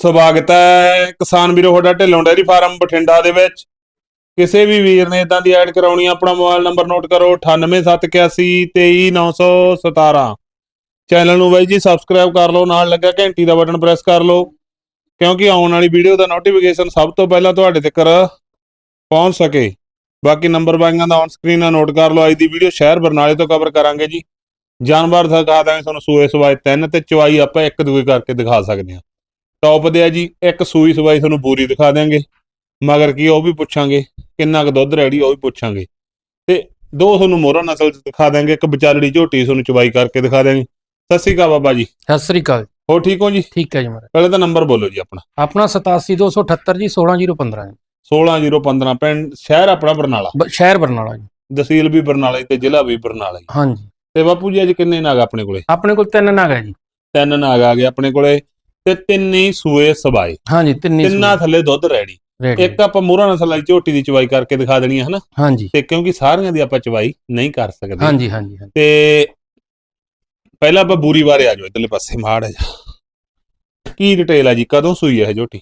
ਸਵਾਗਤ ਹੈ ਕਿਸਾਨ ਵੀਰੋ ਤੁਹਾਡਾ ਢਿੱਲੋਂ ਡੇਅਰੀ ਫਾਰਮ ਬਠਿੰਡਾ ਦੇ ਵਿੱਚ। ਕਿਸੇ ਵੀ ਵੀਰ ਨੇ ਇਦਾਂ ਦੀ ਐਡ ਕਰਾਉਣੀ ਆ, ਆਪਣਾ ਮੋਬਾਈਲ ਨੰਬਰ ਨੋਟ ਕਰੋ 9871823917 ਚੈਨਲ ਨੂੰ ਬਾਈ ਜੀ ਸਬਸਕ੍ਰਾਈਬ ਕਰ ਲਓ ਨਾਲ ਲੱਗਾ ਘੰਟੀ ਦਾ ਬਟਨ ਪ੍ਰੈਸ ਕਰ ਲਓ ਕਿਉਂਕਿ ਆਉਣ ਵਾਲੀ ਵੀਡੀਓ ਦਾ ਨੋਟੀਫਿਕੇਸ਼ਨ ਸਭ ਤੋਂ ਪਹਿਲਾਂ ਤੁਹਾਡੇ ਤੱਕ ਪਹੁੰਚ ਸਕੇ। ਬਾਕੀ ਨੰਬਰ ਬਾਈਆਂ ਦਾ ਔਨ ਸਕਰੀਨ ਆ ਨੋਟ ਕਰ ਲਓ ਅੱਜ ਦੀ ਵੀਡੀਓ ਸ਼ਹਿਰ ਬਰਨਾਲੇ ਤੋਂ ਕਵਰ ਕਰਾਂਗੇ ਜੀ। ਜਾਨਵਰ ਦਿਖਾ ਦਾਂਗੇ ਤੁਹਾਨੂੰ ਸੂਏ ਸਵਾਏ ਤਿੰਨ ਤੇ ਚਵਾਈ ਆਪਾਂ ਇੱਕ ਦੂਏ ਕਰਕੇ ਦਿਖਾ ਸਕਦੇ ਹਾਂ। ਟੌਪ ਦੇ ਆ ਜੀ ਇੱਕ ਸੂਈ ਸਵਾਈ ਤੁਹਾਨੂੰ ਬੂਰੀ ਦਿਖਾ ਦਿਆਂਗੇ। ਮਗਰ ਕੀ ਉਹ ਵੀ ਪੁੱਛਾਂਗੇ। ਕਿੰਨਾ ਕੁ ਦੁੱਧ ਰੈਡੀ ਉਹ ਵੀ ਪੁੱਛਾਂਗੇ। ਤੇ ਦੋ ਤੁਹਾਨੂੰ ਮੋਹਰਾ ਨਸਲ ਚ ਦਿਖਾ ਦਿਆਂਗੇ ਇੱਕ ਵਿਚਾਲੜੀ ਝੋਟੀ ਤੁਹਾਨੂੰ ਚਵਾਈ ਕਰਕੇ ਦਿਖਾ ਦਿਆਂਗੇ। ਸਤਿ ਸ਼੍ਰੀ ਅਕਾਲ ਬਾਬਾ ਜੀ। ਸਤਿ ਸ੍ਰੀ ਅਕਾਲ। ਹੋ ਠੀਕ ਹੋ ਜੀ? ਠੀਕ ਹੈ ਜੀ ਮਹਾਰਾਜ। ਪਹਿਲੇ ਤਾਂ ਨੰਬਰ ਬੋਲੋ ਜੀ ਆਪਣਾ। ਆਪਣਾ 87278 ਜੀ 16015 ਜੀ। 16015 ਪਿੰਡ ਸ਼ਹਿਰ ਆਪਣਾ ਬਰਨਾਲਾ। ਬ- ਸ਼ਹਿਰ ਬਰਨਾਲਾ ਜੀ। ਤਹਿਸੀਲ ਵੀ ਬਰਨਾਲਾ ਤੇ ਜ਼ਿਲ੍ਹਾ ਵੀ ਬਰਨਾਲਾ ਹੀ ਹਾਂਜੀ। ਤੇ ਬਾਪੂ ਜੀ ਅੱਜ ਕਿੰਨੇ ਨਾਗ ਆਪਣੇ ਕੋਲੇ? ਆਪਣੇ ਕੋਲ ਤਿੰਨ ਨਾਗ ਹੈ ਜੀ। ਤਿੰਨ ਨਾਗ ਆ ਗਏ ਆਪਣੇ ਕੋਲੇ। ਤੇ ਤਿੰਨ ਸੂਏ ਸਵਾਏ ਹਾਂਜੀ ਤਿੰਨੇ ਤਿੰਨਾਂ ਥੱਲੇ ਦੁੱਧ ਰੈਡੀ। ਇੱਕ ਆਪਾਂ ਮੋਹਰਾ ਨਸਲ ਵਾਲੀ ਝੋਟੀ ਦੀ ਚਵਾਈ ਕਰਕੇ ਦਿਖਾ ਦੇਣੀ ਹੈ ਹਨਾ? ਹਾਂਜੀ। ਤੇ ਕਿਉਂਕਿ ਸਾਰੀਆਂ ਦੀ ਆਪਾਂ ਚਵਾਈ ਨਹੀਂ ਕਰ ਸਕਦੇ। ਹਾਂਜੀ ਹਾਂਜੀ। ਤੇ ਪਹਿਲਾਂ ਆਪਾਂ ਬੂਰੀ ਬਾਰੇ ਆ ਜਾਓ ਇਧਰਲੇ ਪਾਸੇ ਮਾੜ ਹੈ ਕੀ ਡਿਟੇਲ ਆ ਜੀ? ਕਦੋਂ ਸੂਈ ਹੈ ਝੋਟੀ?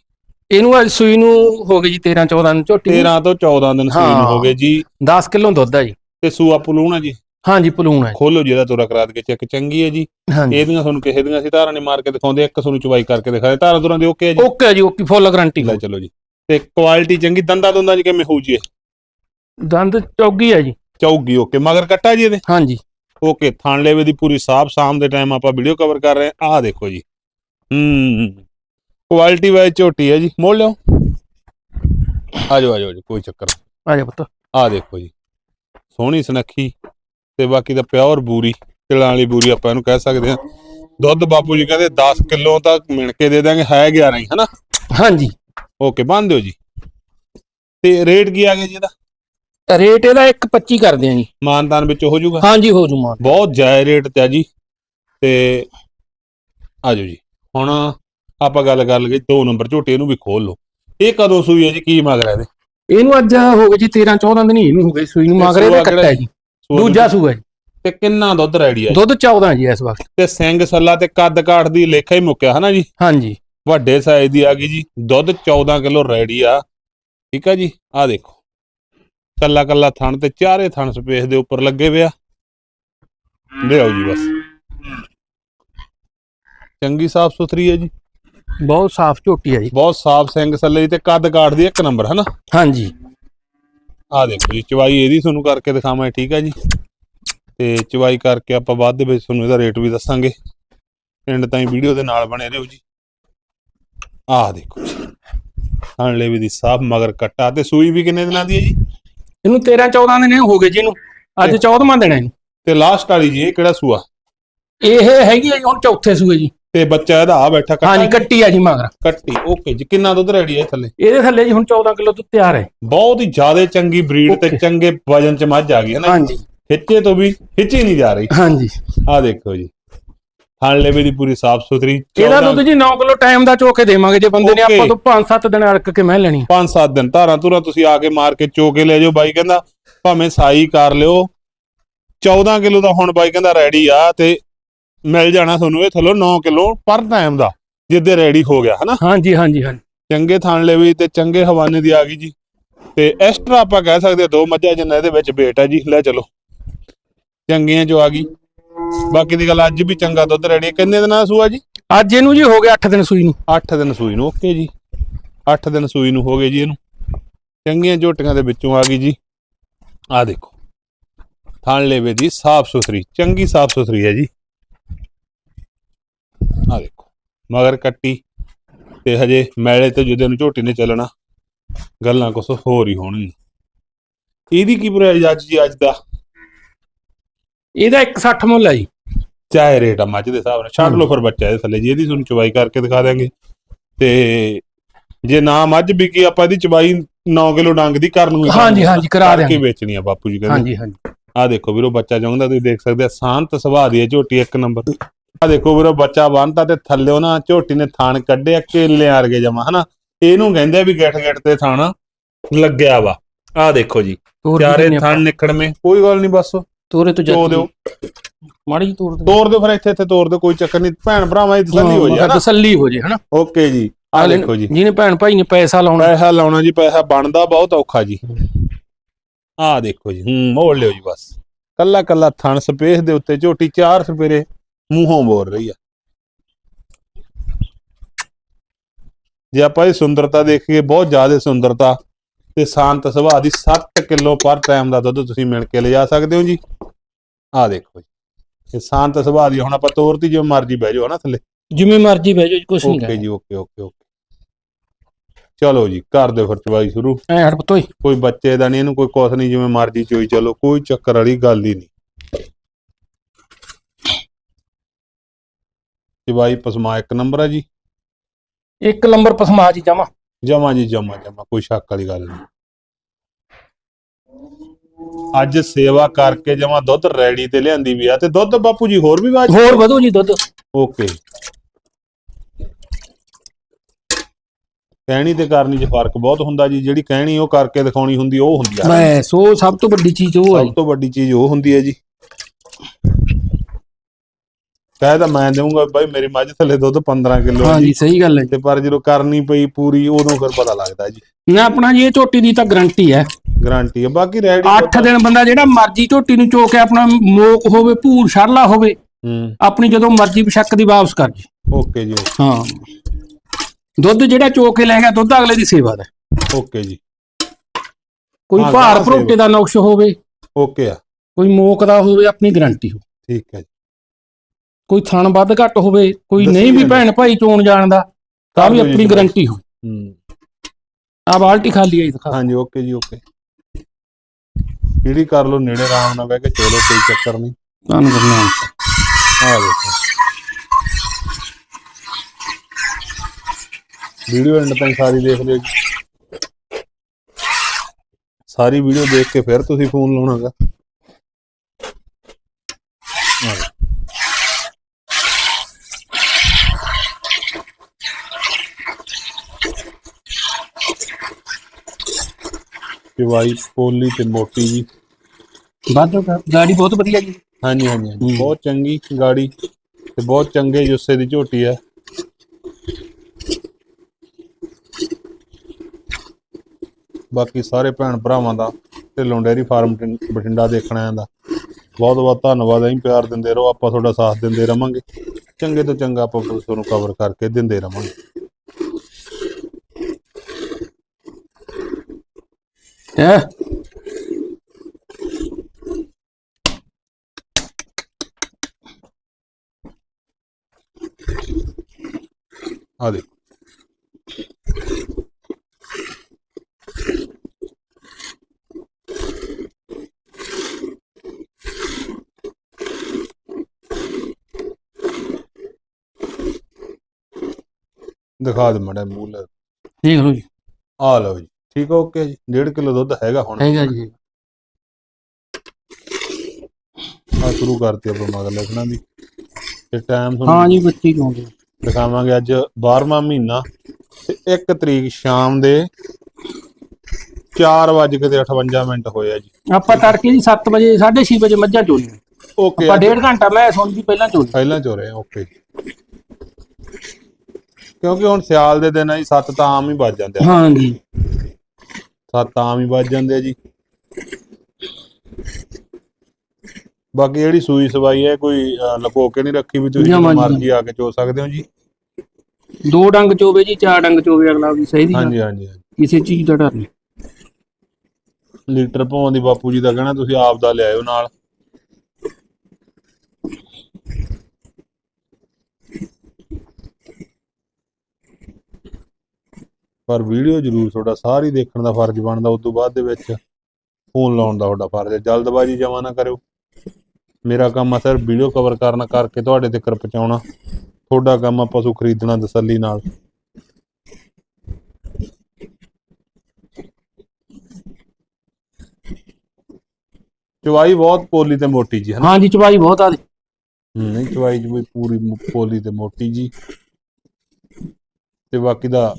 ਇਹਨੂੰ ਅੱਜ ਸੂਈ ਨੂੰ ਹੋ ਗਈ ਜੀ 13 14 ਦਿਨ ਝੋਟੀ। ਨੂੰ। 13 ਤੋਂ 14 ਦਿਨ ਸੂਈ ਨੂੰ ਹਾਂ। ਗਏ ਜੀ। 10 ਕਿਲੋ ਦੁੱਧ ਹੈ ਜੀ। ਤੇ ਸੂਆ ਪਲੂਣਾ ਜੀ। ਹਾਂਜੀ ਪਲੂਣ ਹੈ ਖੋਲੋ ਜਿਹਦਾ ਤੁਰਾ ਕਰਾ ਦੇ ਚੈੱਕ ਚੰਗੀ ਹੈ ਜੀ। ਜੀ। ਹਾਂਜੀ। ਇਹਦੀਆਂ ਤੁਹਾਨੂੰ ਕਿਸੇ ਦੀਆਂ ਸੀ ਧਾਰਾਂ ਨਹੀਂ ਮਾਰ ਕੇ ਦਿਖਾਉਂਦੇ ਇੱਕ ਤੁਹਾਨੂੰ ਚਵਾਈ ਕਰਕੇ ਦਿਖਾਏ ਧਾਰਾਂ ਤੁਰਾਂ ਦੇ ਓਕੇ ਹੈ ਜੀ। ਓਕੇ ਜੀ ਓਕੇ ਫੁੱਲ ਗਾਰੰਟੀ ਲੈ ਚਲੋ ਜੀ। ਤੇ ਕੁਆਲਿਟੀ ਚੰਗੀ ਦੰਦਾਂ ਦੁੰਦਾਂ ਚ ਕਿਵੇਂ ਹੋਊ ਜੀ ਇਹ? ਦੰਦ ਚੌਗੀ ਹੈ ਜੀ। ਚੌਗੀ ਓਕੇ। ਮਗਰ ਕੱਟਾ ਜੀ ਇਹਦੇ? ਹਾਂਜੀ। ਓਕੇ ਥਣ ਲੇਵੇ ਦੀ ਪੂਰੀ ਸਾਫ਼ ਸਾਮ ਦੇ ਟਾਈਮ ਆਪਾਂ ਵੀਡੀਓ ਕਵਰ ਕਰ ਰਹੇ ਹਾਂ। ਆਹ ਦੇਖੋ ਜੀ। ਹੂੰ ਕੁਆਲਿਟੀ ਵਾਈਜ਼ ਝੋਟੀ ਹੈ ਜੀ। ਮੋੜ ਲਿਓ। ਆਜੋ ਆਜੋ ਆਜੋ ਕੋਈ ਚੱਕਰ ਨਹੀਂ। ਆ ਜਾ ਪੁੱਤ। ਆਹ ਦੇਖੋ ਜੀ। ਸੋਹਣੀ ਸੁਨੱਖੀ। ਤੇ ਬਾਕੀ ਦਾ ਪਿਓਰ ਬੂਰੀ ਤਿਲਾਂ ਵਾਲੀ ਬੂਰੀ ਆਪਾਂ ਇਹਨੂੰ ਕਹਿ ਸਕਦੇ ਹਾਂ। ਦੁੱਧ ਬਾਪੂ ਜੀ ਕਹਿੰਦੇ 10 ਕਿਲੋ ਤੱਕ ਮਿਣ ਕੇ ਦੇ ਦਾਂਗੇ ਹੈ 11 ਹੀ ਹਨਾ? ਹਾਂਜੀ। ਓਕੇ ਬੰਨ ਦਿਓ ਜੀ। ਤੇ ਰੇਟ ਕੀ ਆ ਗਿਆ ਜੀ ਇਹਦਾ? ਰੇਟ ਇਹਦਾ 1.25 ਕਰਦੇ ਆ ਜੀ ਮਾਨਦਾਨ ਵਿੱਚ ਹੋ ਜਾਊਗਾ ਹਾਂਜੀ ਹੋ ਜੂ ਮਾਨ ਬਹੁਤ ਜਾਇਜ਼ ਰੇਟ ਤੇ ਆ ਜੀ। ਤੇ ਆਜੋ ਜੀ। ਹੁਣ ਆਪਾਂ ਗੱਲ ਕਰ ਲਈਏ ਦੋ ਨੰਬਰ ਝੋਟੇ ਇਹਨੂੰ ਵੀ ਖੋਲ ਲਓ। ਇਹ ਕਦੋਂ ਸੂਈ ਹੈ ਜੀ? ਕੀ ਮੰਗ ਰਿਹਾ ਇਹਦੇ? ਇਹਨੂੰ ਅੱਜ ਹੋ ਗਈ ਜੀ 13 14 ਦਿਨ ਹੀ ਇਹਨੂੰ ਹੋ ਗਈ ਸੂਈ ਨੂੰ। ਤੇ ਮਗਰ ਇਹਦਾ ਕੱਟਾ ਹੈ ਜੀ। ਦੂਜਾ ਸੂਆ ਜੀ। ਤੇ ਕਿੰਨਾ ਦੁੱਧ ਰੈਡੀ ਆ ਜੀ? ਦੁੱਧ 14 ਜੀ ਇਸ ਵਕਤ। ਤੇ ਸਿੰਘ ਸੱਲਾ ਤੇ ਕੱਦ ਕਾਠ ਦੀ ਲੇਖਾ ਹੀ ਮੁੱਕਿਆ ਹਨਾ ਜੀ? ਹਾਂਜੀ। ਵੱਡੇ ਸਾਈਜ਼ ਦੀ ਆ ਗਈ ਜੀ। ਦੁੱਧ 14 ਕਿਲੋ ਰੈਡੀ ਆ। ਠੀਕ ਆ ਜੀ? ਆ ਦੇਖੋ। ਕੱਲਾ ਕੱਲਾ ਥਣ ਤੇ ਚਾਰੇ ਥਣ ਸਪੇਸ ਦੇ ਉੱਪਰ ਲੱਗੇ ਪਿਆ ਲਿਆਓ ਜੀ ਬਸ। ਚੰਗੀ ਸਾਫ਼ ਸੁਥਰੀ ਹੈ ਜੀ। ਬਹੁਤ ਸਾਫ਼ ਝੋਟੀ ਹੈ ਜੀ। ਬਹੁਤ ਸਾਫ਼ ਸਿੰਘ ਸੱਲੇ ਦੀ ਤੇ ਕੱਦ ਕਾਠ ਦੀ ਇੱਕ ਨੰਬਰ ਹਨਾ? ਹਾਂਜੀ। ਆ ਦੇਖੋ ਜੀ ਚਵਾਈ ਇਹਦੀ ਤੁਹਾਨੂੰ ਕਰਕੇ ਦਿਖਾਵਾਂ ਠੀਕ ਆ ਜੀ। ਤੇ ਚਵਾਈ ਕਰਕੇ ਆਪਾਂ ਬਾਅਦ ਦੇ ਵਿੱਚ ਤੁਹਾਨੂੰ ਇਹਦਾ ਰੇਟ ਵੀ ਦੱਸਾਂਗੇ। ਐਂਡ ਤਾਈਂ ਵੀਡੀਓ ਦੇ ਨਾਲ ਬਣੇ ਰਹੋ ਜੀ। ਆਹ ਦੇਖੋ ਜੀ ਹਣਲੇ ਵੀ ਦੀ ਸਾਫ਼ ਮਗਰ ਕੱਟਾ। ਤੇ ਸੂਈ ਵੀ ਕਿੰਨੇ ਦਿਨਾਂ ਦੀ ਹੈ ਜੀ? ਇਹਨੂੰ 13 14 ਦਿਨ ਹੋ ਗਏ ਜੀ ਇਹਨੂੰ। ਅੱਜ 14ਵਾਂ ਦਿਨ ਹੈ ਇਹਨੂੰ। ਤੇ ਲਾਸਟ ਵਾਲੀ ਜੀ ਇਹ ਕਿਹੜਾ ਸੂਆ? ਇਹ ਹੈਗੀ ਹੈ ਜੀ ਹੁਣ ਚੌਥੇ ਸੂਏ ਜੀ। ਤੇ ਬੱਚਾ ਇਹਦਾ ਆ ਬੈਠਾ ਕੱਟਾ ਹਾਂਜੀ? ਕੱਟੀ ਆ ਜੀ ਮਗਰ। ਕੱਟੀ ਓਕੇ ਜੀ। ਕਿੰਨਾ ਦੁੱਧ ਰੈਡੀ ਹੈ ਥੱਲੇ? ਇਹਦੇ ਥੱਲੇ ਜੀ ਹੁਣ 14 ਕਿਲੋ ਦੁੱਧ ਤਿਆਰ ਹੈ। ਬਹੁਤ ਹੀ ਜ਼ਿਆਦਾ ਚੰਗੀ ਬਰੀਡ ਤੇ. ਚੰਗੇ ਵਜਨ ਚ ਮੱਝ ਆ ਗਈ ਹੈ ਨਾ ਹਾਂਜੀ। ਖਿੱਚੇ ਤੋਂ ਵੀ ਖਿੱਚੀ ਨਹੀਂ ਜਾ ਰਹੀ। ਹਾਂਜੀ। ਆ ਦੇਖੋ ਜੀ। ਥਣ ਲੇਵੇ ਦੀ ਪੂਰੀ ਸਾਫ਼ ਸੁਥਰੀ ਇਹਦਾ ਦੁੱਧ ਜੀ 9 ਕਿਲੋ ਟਾਈਮ ਦਾ ਚੋ ਕੇ ਦੇਵਾਂਗੇ। ਜੇ ਬੰਦੇ ਨੇ. ਆਪਾਂ ਤੋਂ 5-7 ਦਿਨ ਅੜਕ ਕੇ ਮੈਂ ਲੈਣੀ ਪੰਜ ਸੱਤ ਦਿਨ। ਧਾਰਾਂ ਧੁਰਾਂ ਤੁਸੀਂ ਆ ਕੇ ਮਾਰ ਕੇ ਚੋ ਕੇ ਲੈ ਜਾਓ ਬਾਈ। ਕਹਿੰਦਾ ਭਾਵੇਂ ਸਾਈ ਕਰ ਲਿਓ। 14 ਕਿਲੋ ਦਾ ਹੁਣ ਬਾਈ ਕਹਿੰਦਾ ਰੈਡੀ ਆ ਤੇ ਮਿਲ ਜਾਣਾ ਤੁਹਾਨੂੰ ਇਹ ਥੱਲੋਂ 9 ਕਿਲੋ ਪਰ ਟਾਈਮ ਦਾ ਜਿੱਦੇ ਰੈਡੀ ਹੋ ਗਿਆ ਹਨਾ? ਹਾਂਜੀ ਹਾਂਜੀ ਹਾਂਜੀ। ਚੰਗੇ ਥਣ ਲੈ ਵੀ ਤੇ ਚੰਗੇ ਹਵਾਨੇ ਦੀ ਆ ਗਈ ਜੀ। ਤੇ ਐਕਸਟਰਾ ਆਪਾਂ ਕਹਿ ਸਕਦੇ ਦੋ ਮੱਝਾਂ ਜਿੰਨਾ ਇਹਦੇ ਵਿੱਚ ਵੇਟ ਹੈ ਜੀ ਲੈ ਚਲੋ। ਚੰਗੀਆਂ ਜੋ ਆ ਗਈ। ਬਾਕੀ ਦੀ ਗੱਲ ਅੱਜ ਵੀ ਚੰਗਾ ਦੁੱਧ ਰੈਡੀ ਕਿੰਨੇ ਦਿਨਾਂ ਦਾ ਸੂਆ ਜੀ? ਅੱਜ ਇਹਨੂੰ ਜੀ ਹੋ ਗਿਆ 8 ਦਿਨ ਸੂਈ ਨੂੰ। 8 ਦਿਨ ਸੂਈ ਨੂੰ ਓਕੇ ਜੀ। 8 ਦਿਨ ਸੂਈ ਨੂੰ ਹੋ ਗਏ ਜੀ ਇਹਨੂੰ। ਚੰਗੀਆਂ ਝੋਟੀਆਂ ਦੇ ਵਿੱਚੋਂ ਆ ਗਈ ਜੀ। ਆ ਦੇਖੋ। ਥਣ ਲੇਵੇ ਦੀ ਸਾਫ਼ ਸੁਥਰੀ ਚੰਗੀ ਸਾਫ਼ ਸੁਥਰੀ ਹੈ ਜੀ। ਆ ਦੇਖੋ ਮਗਰ ਕੱਟੀ ਤੇ ਹਜੇ ਮੈਲੇ ਤੇ ਜਦੋਂ ਨੂੰ ਝੋਟੀ ਨੇ ਚੱਲਣਾ। ਗੱਲਾਂ ਕੁਛ ਹੋਰ ਹੀ ਹੋਣਗੀਆਂ। ਇਹਦੀ ਕੀ ਪ੍ਰਾਈਸ ਅੱਜ ਜੀ ਅੱਜ ਦਾ? ਇਹਦਾ 160 ਮੁੱਲ ਹੈ ਜੀ। ਚਾਹੇ ਰੇਟ ਆ ਮੱਝ ਦੇ ਹਿਸਾਬ ਨਾਲ। ਛੱਡ ਲਓ ਫਿਰ ਬੱਚਾ ਇਹਦੇ ਥੱਲੇ। ਜੀ ਇਹਦੀ ਤੁਹਾਨੂੰ ਚਵਾਈ ਕਰਕੇ ਦਿਖਾ ਦਿਆਂਗੇ। ਤੇ ਜੇ ਨਾ ਮੱਝ ਵਿਕੀ ਆਪਾਂ ਇਹਦੀ ਚਵਾਈ 9 ਕਿਲੋ ਡੰਗ ਦੀ ਕਰਨ ਨੂੰ ਹਾਂਜੀ, ਹਾਂਜੀ, ਕਰਾ ਦਿਆਂਗੇ। ਵੇਚਣੀ ਆ ਬਾਪੂ ਜੀ ਕਹਿੰਦੇ। ਹਾਂਜੀ ਹਾਂਜੀ। ਆ ਦੇਖੋ ਵੀਰੋ ਬੱਚਾ ਚਾਹੁੰਦਾ ਤੁਸੀਂ ਦੇਖ ਸਕਦੇ ਆ। ਸ਼ਾਂਤ ਸੁਭਾਅ ਦੀ ਝੋਟੀ ਇੱਕ ਨੰਬਰ। ਆ ਦੇਖੋ ਵੀਰੋ ਬੱਚਾ ਬੰਨਤਾ ਤੇ ਥੱਲਿਓ ਨਾ ਝੋਟੀ ਨੇ ਥਾਣ ਕੱਢਿਆ ਕੇਲੇ ਵਰਗੇ ਜਮਾ ਹਨਾ? ਇਹਨੂੰ ਕਹਿੰਦੇ ਆ ਵੀ ਗਿੱਠ ਗਿੱਠ ਤੇ ਥਾਣ ਲੱਗਿਆ ਵਾ। ਆ ਦੇਖੋ ਜੀ ਤੋਰ ਚਾਰੇ ਥਾਣ ਆਪਾਂ। ਨਿਕੜਵੇਂ ਕੋਈ ਗੱਲ ਨਹੀਂ ਬਸ। ਤੋਰੇ ਤੋਂ ਤੋ ਦਿਓ। ਮਾੜੀ ਜੀ ਤੋਰ ਦੇ ਤੋੜ ਦਿਓ ਫਿਰ ਇੱਥੇ ਇੱਥੇ ਤੋੜ ਦਿਓ ਕੋਈ ਚੱਕਰ ਨਹੀਂ। ਭੈਣ ਭਰਾਵਾਂ ਦੀ ਤਸੱਲੀ ਹੋ ਜਾਏ ਹਨਾ? ਤਸੱਲੀ ਹੋ ਜੇ ਹਨਾ? ਓਕੇ ਜੀ ਆ ਦੇਖੋ ਜੀ। ਜਿਹਨੇ ਭੈਣ ਭਾਈ ਨੇ ਪੈਸਾ ਲਾਉਣਾ। ਪੈਸਾ ਲਾਉਣਾ ਜੀ ਪੈਸਾ ਬਣਦਾ ਬਹੁਤ ਔਖਾ ਜੀ। ਆ ਦੇਖੋ ਜੀ ਹੂੰ ਮੋੜ ਲਿਓ ਜੀ ਬਸ। ਕੱਲਾ ਕੱਲਾ ਥਣ ਸਪੇਸ ਦੇ ਉੱਤੇ ਝੋਟੀ ਚਾਰ ਸਪੇਰੇ ਮੂੰਹੋਂ ਬੋਲ ਰਹੀ ਆ। ਜੇ ਆਪਾਂ ਇਹ ਸੁੰਦਰਤਾ ਦੇਖੀਏ ਬਹੁਤ ਜ਼ਿਆਦਾ ਸੁੰਦਰਤਾ ਤੇ ਸ਼ਾਂਤ ਸੁਭਾਅ ਦੀ 7 ਕਿਲੋ ਪਰ ਟਾਈਮ ਦਾ ਦੁੱਧ ਤੁਸੀਂ ਮਿਣ ਕੇ ਲਿਜਾ ਸਕਦੇ ਹੋ ਜੀ। ਆ ਦੇਖੋ ਜੀ ਇਹ ਸ਼ਾਂਤ ਸੁਭਾਅ ਦੀ ਹੁਣ ਆਪਾਂ ਤੋਰਤੀ ਜਿਵੇਂ ਮਰਜ਼ੀ ਬਹਿ ਜਾਓ ਹਨਾ ਥੱਲੇ। ਜਿਵੇਂ ਮਰਜ਼ੀ ਬਹਿ ਜਾਓ ਕੁਛ ਨਹੀਂ ਓਕੇ ਜੀ ਓਕੇ ਓਕੇ ਓਕੇ। ਚਲੋ ਜੀ ਕਰ ਦਿਓ ਫਿਰ ਚਵਾਈ ਸ਼ੁਰੂ। ਐ ਹਟ ਪਤੋਈ ਕੋਈ ਬੱਚੇ ਦਾ ਨਹੀਂ ਇਹਨੂੰ ਕੋਈ ਕੁਛ ਨਹੀਂ ਜਿਵੇਂ ਮਰਜ਼ੀ ਚੋਈ ਚਲੋ ਕੋਈ ਚੱਕਰ ਵਾਲੀ ਗੱਲ ਹੀ ਨਹੀਂ। ਚਵਾਈ ਪਸਮਾ ਇੱਕ ਨੰਬਰ ਆ ਜੀ? ਇੱਕ ਨੰਬਰ ਪਸਮਾ ਜੀ ਜਾਵਾਂ ਜਮਾ ਜੀ ਜਮਾ ਜਮਾ ਕੋਈ ਸ਼ੱਕ ਵਾਲੀ ਗੱਲ ਨਹੀਂ। ਅੱਜ ਸੇਵਾ ਕਰਕੇ ਜਮਾ ਦੁੱਧ ਰੈਡੀ ਤੇ ਲਿਆਂਦੀ ਵੀ ਆ ਤੇ ਦੁੱਧ ਬਾਪੂ ਜੀ ਹੋਰ ਵੀ ਵਾਜ ਹੋਰ ਵਧੋ ਜੀ ਦੁੱਧ। ਓਕੇ। ਕਹਿਣੀ ਤੇ ਕਰਨੀ 'ਚ ਫ਼ਰਕ ਬਹੁਤ ਹੁੰਦਾ ਜੀ ਜਿਹੜੀ ਕਹਿਣੀ ਉਹ ਕਰਕੇ ਦਿਖਾਉਣੀ ਹੁੰਦੀ ਉਹ ਹੁੰਦੀ ਆ। ਮੈਂ ਸੋ ਸਭ ਤੋਂ ਵੱਡੀ ਚੀਜ਼ ਉਹ ਹੈ ਸਭ ਤੋਂ ਵੱਡੀ ਚੀਜ਼ ਉਹ ਹੁੰਦੀ ਹੈ ਜੀ। ਕਹਿ ਤਾਂ ਮੈਂ ਦੇਵਾਂਗਾ ਬਾਈ ਮੇਰੀ ਮੱਝ ਥੱਲੇ ਦੁੱਧ 15 ਕਿਲੋ ਹੈ ਹਾਂ ਜੀ। ਜੀ ਸਹੀ ਗੱਲ ਹੈ ਤੇ ਪਰ ਜਦੋਂ ਕਰਨੀ ਪਈ ਪੂਰੀ ਉਦੋਂ ਫਿਰ ਪਤਾ ਲੱਗਦਾ ਜੀ। ਨਾ ਆਪਣਾ ਜੀ ਇਹ ਝੋਟੀ ਦੀ ਤਾਂ ਗਰੰਟੀ ਹੈ। ਗਾਰੰਟੀ ਹੈ। ਬਾਕੀ ਰੈਡੀ 8 ਦਿਨ ਬੰਦਾ ਜਿਹੜਾ ਮਰਜ਼ੀ ਝੋਟੀ ਨੂੰ ਚੋ ਕੇ ਆਪਣਾ ਮੋਕ ਹੋਵੇ ਭੂਰ ਛਰਲਾ ਹੋਵੇ ਹੂੰ। ਆਪਣੀ ਜਦੋਂ ਮਰਜ਼ੀ ਬਸ਼ੱਕ ਦੀ ਵਾਪਸ ਕਰ ਜੀ। ਓਕੇ ਜੀ ਹਾਂ। ਦੁੱਧ ਜਿਹੜਾ ਚੋ ਕੇ ਲੈ ਗਿਆ ਦੁੱਧ ਅਗਲੇ ਦੀ ਸੇਵਾ ਦਾ। ਓਕੇ ਜੀ। ਕੋਈ ਹਾਂ, ਭਾਰ ਸੇਵਾ। ਭਰੋਟੇ ਦਾ ਨੁਕਸ ਹੋਵੇ ਓਕੇ ਆ। ਕੋਈ ਮੋਕ ਦਾ ਹੋਵੇ ਆਪਣੀ ਗਰੰਟੀ ਹੋ। ਠੀਕ ਹੈ ਜੀ। ਕੋਈ ਥਣ ਵੱਧ ਘੱਟ ਹੋਵੇ ਕੋਈ ਨਹੀਂ ਵੀ। ਭੈਣ ਭਾਈ ਚੋਣ ਜਾਣਦਾ ਤਾਂ ਵੀ ਆਪਣੀ। ਗਰੰਟੀ ਹੋ ਹੂੰ। ਆ ਬਾਲਟੀ ਖਾਲੀ ਆਈ ਦਿਖਾ। ਹਾਂਜੀ ਓਕੇ ਜੀ ਓਕੇ। ਜਿਹੜੀ ਕਰ ਲਓ ਨੇੜੇ ਆਰਾਮ ਨਾਲ ਬਹਿ ਕੇ ਚਲੋ ਕੋਈ ਚੱਕਰ ਨਹੀਂ। ਤੁਹਾਨੂੰ ਕਰਨਾ ਆ ਦੇਖੋ। ਵੀਡੀਓ ਐਂਡ ਤਾਈਂ ਸਾਰੀ ਦੇਖ ਲਿਓ ਜੀ। ਸਾਰੀ ਵੀਡੀਓ ਦੇਖ ਕੇ ਫਿਰ ਤੁਸੀਂ ਫੋਨ ਲਾਉਣਾਗਾ ਵਾਈ ਪੋਲੀ ਤੇ ਮੋਟੀ ਜੀ। ਵੱਧ ਗਾੜੀ ਬਹੁਤ ਵਧੀਆ ਜੀ। ਹਾਂਜੀ ਹਾਂਜੀ ਹਾਂਜੀ। ਹੂੰ। ਬਹੁਤ ਚੰਗੀ ਗਾੜੀ ਤੇ ਬਹੁਤ ਚੰਗੇ ਜੁੱਸੇ ਦੀ ਝੋਟੀ ਹੈ ਬਾਕੀ ਸਾਰੇ ਭੈਣ ਭਰਾਵਾਂ ਦਾ ਢਿੱਲੋਂ ਡੇਅਰੀ ਫਾਰਮ ਟਿੰ- ਬਠਿੰਡਾ ਦੇਖਣ ਆਇਆਂ ਦਾ। ਬਹੁਤ ਬਹੁਤ ਧੰਨਵਾਦ ਐਂ ਪਿਆਰ ਦਿੰਦੇ ਰਹੋ ਆਪਾਂ ਤੁਹਾਡਾ ਸਾਥ ਦਿੰਦੇ ਰਵਾਂਗੇ। ਚੰਗੇ ਤੋਂ ਚੰਗਾ ਆਪਾਂ ਤੁਹਾਨੂੰ ਕਵਰ ਕਰਕੇ ਦਿੰਦੇ ਰਵਾਂਗੇ। ਹੈ। ਆ ਦੇ ਦਿਖਾ ਦੇ ਮੜਾ ਮੂਲ ਦੇਖ ਲਓ ਜੀ। ਆ ਲਓ ਜੀ। ਠੀਕ ਓਕੇ ਜੀ 1.5 ਕਿਲੋ ਦੁੱਧ ਹੈਗਾ ਹੁਣ? ਹੈਗਾ ਜੀ। ਆ ਸ਼ੁਰੂ ਕਰਤੀ ਆਪਾਂ ਮਗਰ ਲਿਖਣਾ ਦੀ। ਤੇ ਟਾਈਮ ਹਾਂ ਜੀ ਬੱਚੀ ਚੋਂਦੇ ਦਿਖਾਵਾਂਗੇ ਅੱਜ 12ਵਾਂ ਮਹੀਨਾ ਤੇ 1 ਤਰੀਕ ਸ਼ਾਮ ਦੇ 4 ਵਜੇ ਤੇ 58 ਮਿੰਟ ਹੋਏ ਆ ਜੀ। ਆਪਾਂ ਤੜਕੇ ਜੀ 7 ਵਜੇ 6:30 ਵਜੇ ਮੱਝਾਂ ਚੋਲੀਆਂ ਓਕੇ ਆਪਾਂ ਡੇਢ ਘੰਟਾ ਮੈਂ ਸੁਣ ਜੀ ਪਹਿਲਾਂ ਚੋਲੀ ਪਹਿਲਾਂ ਚੋ ਰਹੇ ਓਕੇ ਕਿਉਂਕਿ ਹੁਣ ਸਿਆਲ ਦੇ ਦਿਨ ਆ ਜੀ ਸੱਤ ਤਾਂ ਆਮ ਹੀ ਵੱਜ ਜਾਂਦੇ ਆ। ਹਾਂ ਜੀ। ਸੱਤ ਆਮ ਹੀ ਵੱਜ ਜਾਂਦੇ ਆ ਜੀ। ਬਾਕੀ ਜਿਹੜੀ ਸੂਈ ਸਵਾਈ ਹੈ ਕੋਈ ਲੁਕੋ ਕੇ ਨਹੀਂ ਰੱਖੀ ਵੀ ਤੁਸੀਂ ਜਦੋਂ। ਮਰਜ਼ੀ ਆ ਕੇ ਚੋ ਸਕਦੇ ਹੋ ਜੀ। ਦੋ ਡੰਗ ਚੋਵੇ ਜੀ ਚਾਰ ਡੰਗ ਚੋਵੇ ਅਗਲਾ ਵੀ ਸਹੀ ਦੀ ਹਾਂਜੀ ਹਾਂਜੀ। ਕਿਸੇ ਚੀਜ਼ ਦਾ ਡਰ ਨਹੀਂ। ਲੀਟਰ ਪਾਉਣ ਦੀ ਬਾਪੂ ਜੀ ਦਾ ਕਹਿਣਾ ਤੁਸੀਂ ਆਪ ਦਾ ਲਿਆਇਓ ਨਾਲ। ਪਰ ਵੀਡੀਓ ਜ਼ਰੂਰ ਤੁਹਾਡਾ ਸਾਰੀ ਦੇਖਣ ਦਾ ਫਰਜ਼ ਬਣਦਾ ਉਸ ਤੋਂ ਬਾਅਦ ਦੇ ਵਿੱਚ ਫੋਨ ਲਾਉਣ ਦਾ ਤੁਹਾਡਾ ਫਰਜ਼ ਹੈ। ਜਲਦਬਾਜ਼ੀ ਜਮਾ ਨਾ ਕਰਿਓ। ਮੇਰਾ ਕੰਮ ਆ ਸਿਰਫ ਵੀਡੀਓ ਕਵਰ ਕਰਨਾ ਕਰਕੇ ਤੁਹਾਡੇ ਤੱਕ ਪਹੁੰਚਾਉਣਾ। ਤੁਹਾਡਾ ਕੰਮ ਆ ਪਸ਼ੂ ਖਰੀਦਣਾ ਤਸੱਲੀ ਨਾਲ। ਚਵਾਈ ਬਹੁਤ ਪੋਲੀ ਤੇ ਮੋਟੀ ਜੀ ਹਨਾ ਹਾਂ ਜੀ ਚਵਾਈ ਬਹੁਤ ਆ ਨਹੀਂ ਚਵਾਈ ਜੀ ਪੂਰੀ ਪੋਲੀ ਤੇ ਮੋਟੀ ਜੀ। ਤੇ ਬਾਕੀ ਦਾ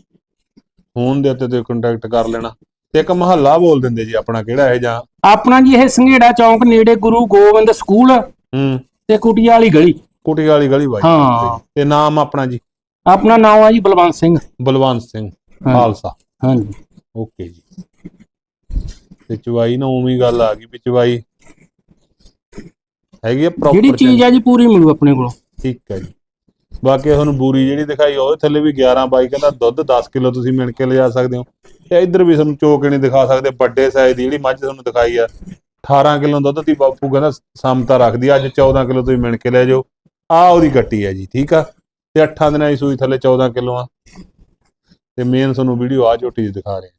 ਫੋਨ ਦੇ ਉੱਤੇ ਤੁਸੀਂ ਕੰਟੈਕਟ ਕਰ ਲੈਣਾ। ਤੇ ਇੱਕ ਮਹੱਲਾ ਬੋਲ ਦਿੰਦੇ ਜੀ ਆਪਣਾ ਕਿਹੜਾ ਹੈ ਜਾਂ? ਆਪਣਾ ਜੀ ਇਹ ਸੰਘੇੜਾ ਚੌਂਕ ਨੇੜੇ ਗੁਰੂ ਗੋਬਿੰਦ ਸਕੂਲ ਹੂੰ। ਤੇ ਕੁਟੀਆ ਵਾਲੀ ਗਲੀ। ਕੁਟੀ ਵਾਲੀ ਗਲੀ ਬਾਈ। ਹਾਂ। ਤੇ ਨਾਮ ਆਪਣਾ ਜੀ? ਆਪਣਾ ਨਾਮ ਆ ਜੀ ਬਲਵੰਤ ਸਿੰਘ। ਬਲਵੰਤ ਸਿੰਘ। ਖਾਲਸਾ। ਹਾਂਜੀ। ਓਕੇ ਜੀ। ਤੇ ਚਵਾਈ ਨਾ ਉਵੇਂ ਹੀ ਗੱਲ ਆ ਗਈ ਵੀ ਚਵਾਈ ਹੈਗੀ ਆ ਪ੍ਰੋਪਰ ਜਿਹੜੀ ਚੀਜ਼ ਆ ਜੀ ਪੂਰੀ ਮਿਲੂ ਆਪਣੇ ਕੋਲੋਂ। ਠੀਕ ਹੈ ਜੀ। ਬਾਕੀ ਤੁਹਾਨੂੰ ਬੂਰੀ ਜਿਹੜੀ ਦਿਖਾਈ ਉਹਦੇ ਥੱਲੇ ਵੀ 11 ਬਾਈ ਕਹਿੰਦਾ ਦੁੱਧ 10 ਕਿਲੋ ਤੁਸੀਂ ਮਿਣ ਕੇ ਲਿਜਾ ਸਕਦੇ ਹੋ। ਤੇ ਇੱਧਰ ਵੀ ਤੁਹਾਨੂੰ ਚੋਕੇ ਦਿਖਾ ਸਕਦੇ, ਵੱਡੇ ਸਾਈਜ਼ ਦੀ ਜਿਹੜੀ ਮੱਝ ਤੁਹਾਨੂੰ ਦਿਖਾਈ ਆ। 18 ਕਿਲੋ ਦੁੱਧ ਦੀ ਬਾਪੂ ਕਹਿੰਦਾ ਸਮਤਾ ਰੱਖਦੀ ਅੱਜ 14 ਕਿਲੋ ਤੁਸੀਂ ਮਿਣ ਕੇ ਲੈ ਜਾਓ। ਆ ਉਹਦੀ ਗੱਟੀ ਹੈ ਜੀ, ਠੀਕ ਆ? ਤੇ 8 ਦਿਨਾਂ ਦੀ ਸੂਈ ਥੱਲੇ 14 ਕਿਲੋ ਆ। ਤੇ ਮੇਨ ਤੁਹਾਨੂੰ ਵੀਡੀਓ ਆ ਝੋਟੀ ਦੀ ਦਿਖਾ ਰਹੇ।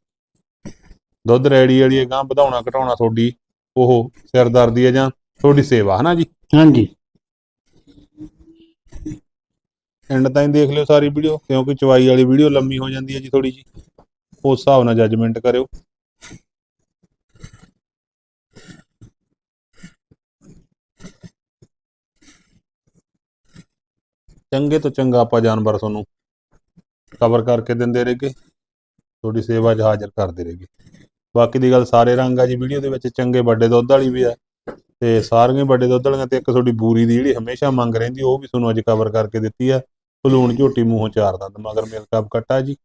ਦੁੱਧ ਰੈਡੀ ਵਾਲੀ ਹੈ ਗਾਂ ਵਧਾਉਣਾ ਘਟਾਉਣਾ ਤੁਹਾਡੀ, ਉਹ ਸਿਰਦਰਦੀ ਹੈ ਜਾਂ ਤੁਹਾਡੀ ਸੇਵਾ, ਹਨਾ ਜੀ? ਹਾਂਜੀ। ਐਂਡ ਤਾਈਂ ਦੇਖ ਲਿਓ ਸਾਰੀ ਵੀਡੀਓ ਕਿਉਂਕਿ ਚਵਾਈ ਵਾਲੀ ਵੀਡੀਓ ਲੰਮੀ ਹੋ ਜਾਂਦੀ ਹੈ ਜੀ ਥੋੜੀ ਜੀ ਉਸ ਹਿਸਾਬ ਨਾਲ ਜੱਜਮੈਂਟ ਕਰਿਓ। ਚੰਗੇ ਤੋਂ ਚੰਗਾ ਆਪਾਂ ਜਾਨਵਰ ਤੁਹਾਨੂੰ ਕਵਰ ਕਰਕੇ ਦਿੰਦੇ ਰਹੇਗੇ ਤੁਹਾਡੀ ਸੇਵਾ 'ਚ ਹਾਜ਼ਰ ਕਰਦੇ ਰਹੇਗੇ ਬਾਕੀ ਦੀ ਗੱਲ ਸਾਰੇ ਰੰਗ ਆ ਜੀ ਵੀਡੀਓ ਦੇ ਵਿੱਚ ਚੰਗੇ ਵੱਡੇ ਦੁੱਧ ਵਾਲੀ ਵੀ ਆ ਤੇ ਸਾਰੀਆਂ ਵੱਡੇ ਦੁੱਧ ਵਾਲੀਆਂ ਤੇ ਇੱਕ ਤੁਹਾਡੀ ਬੂਰੀ ਦੀ ਜਿਹੜੀ ਹਮੇਸ਼ਾ ਮੰਗ ਰਹਿੰਦੀ, ਉਹ ਵੀ ਤੁਹਾਨੂੰ ਅੱਜ ਕਵਰ ਕਰਕੇ ਦਿੱਤੀ ਆ। ਬਲੂਣ ਝੋਟੀ ਮੂੰਹੋਂ ਚਾਰ ਦੰਦ ਮਗਰ ਮਿਲ ਕੱਪ ਕੱਟਾ ਜੀ।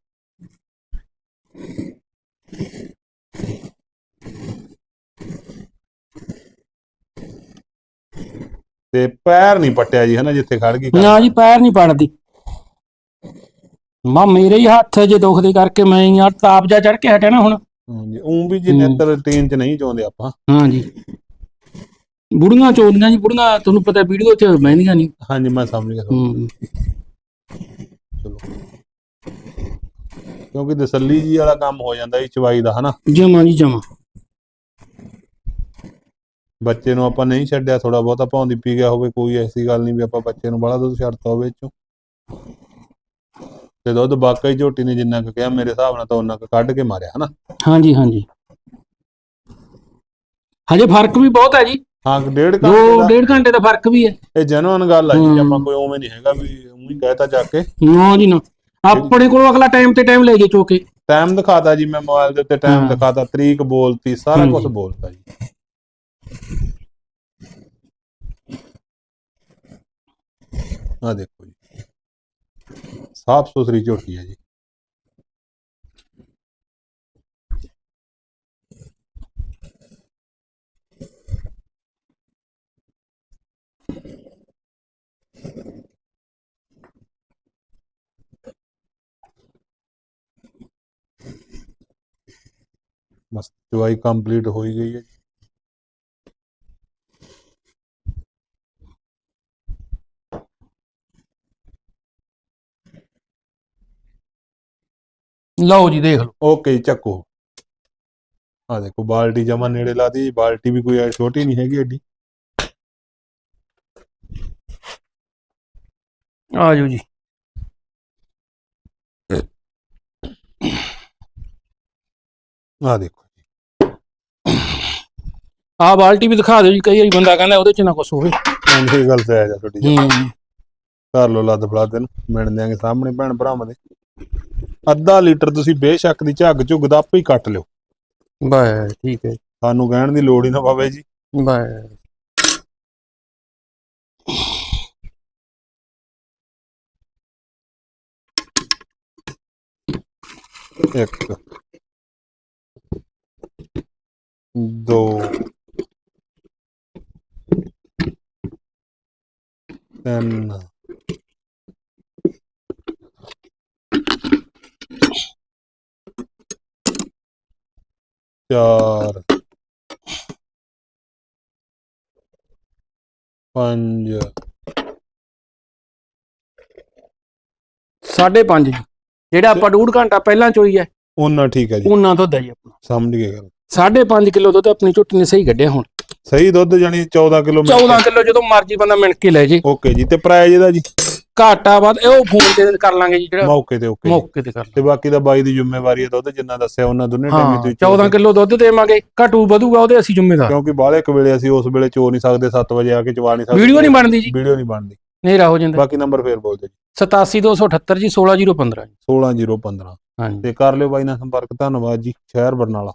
ਤੇ ਪੈਰ ਨਹੀਂ ਪੱਟਿਆ ਜੀ ਹਨਾ ਜਿੱਥੇ ਖੜ ਗਈ ਨਾ ਜੀ ਪੈਰ ਨਹੀਂ ਪੜਦੀ। ਮਾ ਮੇਰੇ ਹੀ ਹੱਥ ਜੇ ਦੁਖਦੇ ਕਰਕੇ ਮੈਂ ਯਾਰ ਤਾਪ ਜਾ ਚੜ ਕੇ ਹਟਿਆ ਨਾ ਹੁਣ। ਹਾਂਜੀ ਉਹ ਵੀ ਜੀ ਹੂੰ। ਨੇਤਰ ਰੂਟੀਨ ਚ ਨਹੀਂ ਚਾਹੁੰਦੇ ਆਪਾਂ। ਹਾਂਜੀ ਬੁੜੀਆਂ ਚੋਦੀਆਂ ਜੀ ਬੁੜੀਆਂ ਤੁਹਾਨੂੰ ਪਤਾ ਵੀਡੀਓ 'ਚ ਬਹਿੰਦੀਆਂ ਨਹੀਂ ਹਾਂਜੀ ਮੈਂ ਸਮਝ ਗਿਆ ਚਲੋ। ਕਿਉਂਕਿ ਤਸੱਲੀ ਜੀ ਵਾਲਾ ਕੰਮ ਹੋ ਜਾਂਦਾ ਜੀ ਚਵਾਈ ਦਾ ਹਨਾ? ਜਮਾ ਜੀ ਜਮਾ। ਬੱਚੇ ਨੂੰ ਆਪਾਂ ਨਹੀਂ ਛੱਡਿਆ ਥੋੜਾ ਬਹੁਤਾ ਭੌਂਦੀ ਪੀ ਗਿਆ ਹੋਵੇ ਕੋਈ ਐਸੀ ਗੱਲ ਨਹੀਂ ਵੀ ਆਪਾਂ ਬੱਚੇ ਨੂੰ ਬੜਾ ਦੁੱਧ ਛੱਡਤਾ ਹੋਵੇ ਚੋਂ ਤੇ ਦੁੱਧ ਵਾਕਈ ਝੋਟੀ ਨੇ ਜਿੰਨਾ ਕੁ ਕਿਹਾ ਮੇਰੇ ਹਿਸਾਬ ਨਾਲ ਤਾਂ ਉਹਨਾਂ ਕੁ ਕੱਢ ਕੇ ਮਾਰਿਆ ਹਨਾ? ਹਾਂਜੀ ਹਾਂਜੀ। ਹਜੇ ਫ਼ਰਕ ਵੀ ਬਹੁਤ ਹੈ ਜੀ। ਹਾਂ ਡੇਢ ਦੋ ਘੰਟੇ ਦਾ ਡੇਢ ਘੰਟੇ ਦਾ ਫ਼ਰਕ ਵੀ ਹੈ। ਇਹ ਜੈਨੂਅਨ ਗੱਲ ਆ ਜੀ। ਆਪਾਂ ਕੋਈ ਉਵੇਂ ਨਹੀਂ ਹੈਗਾ ਵੀ ਉਹੀ ਕਹਿਤਾ ਜਾ ਕੇ। ਨਾ ਜੀ ਨਾ। ਆਪਣੇ ਕੋਲੋਂ ਅਗਲਾ ਟਾਈਮ ਤੇ ਟਾਈਮ ਲੈ ਜੇ ਚੋਕੇ ਟਾਈਮ ਦਿਖਾਤਾ ਜੀ ਮੈਂ ਮੋਬਾਈਲ ਦੇ ਉੱਤੇ ਟਾਈਮ ਹਾਂ। ਦਿਖਾਤਾ ਤਰੀਕ ਬੋਲਤੀ ਸਾਰਾ। ਕੁਝ ਬੋਲਤਾ ਜੀ। ਆ ਦੇਖੋ ਜੀ। ਸਾਫ਼ ਸੁਥਰੀ ਝੋਟੀ ਹੈ ਜੀ। ਬਸ ਦਵਾਈ ਕੰਪਲੀਟ ਹੋ ਹੀ ਗਈ ਹੈ। ਜੀ। ਲਓ ਜੀ ਦੇਖ ਲਓ। ਓਕੇ ਚੱਕੋ। ਆ ਦੇਖੋ ਬਾਲਟੀ ਜਮਾ ਨੇੜੇ ਲਾਤੀ ਜੀ ਬਾਲਟੀ ਵੀ ਕੋਈ ਛੋਟੀ ਨਹੀਂ ਹੈਗੀ ਐਡੀ। ਆ ਜਾਓ ਜੀ। ਆ ਦੇਖੋ। ਆ ਬਾਲਟੀ ਵੀ ਦਿਖਾ ਦਿਓ ਜੀ ਕਈ ਵਾਰੀ ਬੰਦਾ ਕਹਿੰਦਾ ਉਹਦੇ 'ਚ ਨਾ ਕੁਛ ਹੋਵੇ। ਹਾਂਜੀ ਇਹ ਗੱਲ ਤੇ ਆ ਜਾ ਤੁਹਾਡੀ ਜੀ। ਹੂੰ। ਕਰ ਲਓ ਲੱਦ ਫਲਾ ਦੇਣ ਮਿਣ ਦਿਆਂਗੇ ਸਾਹਮਣੇ ਭੈਣ ਭਰਾਵਾਂ ਦੇ। ਅੱਧਾ ਲੀਟਰ ਤੁਸੀਂ ਬੇਸ਼ੱਕ ਦੀ ਝੱਗ ਝੁੱਗ ਦਾ ਆਪੇ ਹੀ ਕੱਟ ਲਿਓ। ਬਸ ਠੀਕ ਹੈ ਸਾਨੂੰ ਕਹਿਣ ਦੀ ਲੋੜ ਹੀ ਨਾ ਪਵੇ ਜੀ। ਬਸ। ਇੱਕ ਦੋ ਤਿੰਨ ਚਾਰ ਪੰਜ। ਸਾਢੇ ਪੰਜ। ਜੀ ਜਿਹੜਾ ਆਪਾਂ ਡੂਢ ਘੰਟਾ ਪਹਿਲਾਂ ਚੋਈ ਹੈ ਉਹਨਾਂ ਠੀਕ ਹੈ ਜੀ। ਉਹਨਾਂ ਤੋਂ ਦਾ ਜੀ ਆਪਣਾ। ਸਮਝ ਗਏ ਗੱਲ। ਸਾਢੇ ਪੰਜ ਕਿਲੋ ਦੁੱਧ ਆਪਣੀ ਝੋਟੀ ਨੇ ਸਹੀ ਕੱਢਿਆ ਹੁਣ। ਸਹੀ ਦੁੱਧ ਜਾਨੀ 14 ਕਿਲੋ 14 ਕਿਲੋ ਜਦੋਂ ਮਰਜ਼ੀ ਬੰਦਾ ਮਿਣ ਕੇ ਲੈ ਜੇ। ਓਕੇ ਜੀ ਤੇ ਪ੍ਰਾਈਜ਼ ਇਹਦਾ ਜੀ? ਘਾਟਾ ਬਾਅਦ ਇਹ ਉਹ ਫੋਨ ਤੇ ਕਰ ਲਾਂਗੇ ਜੀ ਜਿਹੜਾ ਮੌਕੇ ਤੇ ਓਕੇ ਮੌਕੇ ਤੇ ਕਰ ਤੇ ਬਾਕੀ ਦਾ ਬਾਈ ਦੀ ਜ਼ਿੰਮੇਵਾਰੀ ਹੈ ਦੁੱਧ ਜਿੰਨਾ ਦੱਸਿਆ ਉਹਨਾਂ ਦੋਨੇ ਟਾਈਮ ਤੁਸੀਂ 14 ਕਿਲੋ ਦੁੱਧ ਦੇਵਾਂਗੇ। ਘਟੂ ਵਧੂਗਾ ਉਹਦੇ ਅਸੀਂ ਜ਼ਿੰਮੇਦਾਰ। ਕਿਉਂਕਿ ਬਾਹਲੇ ਇੱਕ ਵੇਲੇ ਅਸੀਂ ਉਸ ਵੇਲੇ ਚੋ ਨਹੀਂ ਸਕਦੇ 7 ਵਜੇ ਆ ਕੇ ਚਵਾ ਨਹੀਂ ਸਕਦੇ। ਵੀਡੀਓ ਨਹੀਂ ਬਣਦੀ ਜੀ। ਵੀਡੀਓ ਨਹੀਂ ਬਣਦੀ। ਹਨੇਰਾ ਹੋ ਜਾਂਦਾ। ਬਾਕੀ ਨੰਬਰ ਫੇਰ ਬੋਲ ਦਿਓ ਜੀ 87278 ਜੀ। 16015 ਜੀ 16015 ਹਾਂਜੀ। ਤੇ ਕਰ ਲਿਓ ਬਾਈ ਨਾਲ ਸੰਪਰਕ ਧੰਨਵਾਦ ਜੀ ਸ਼ਹਿਰ ਬਰਨਾਲਾ।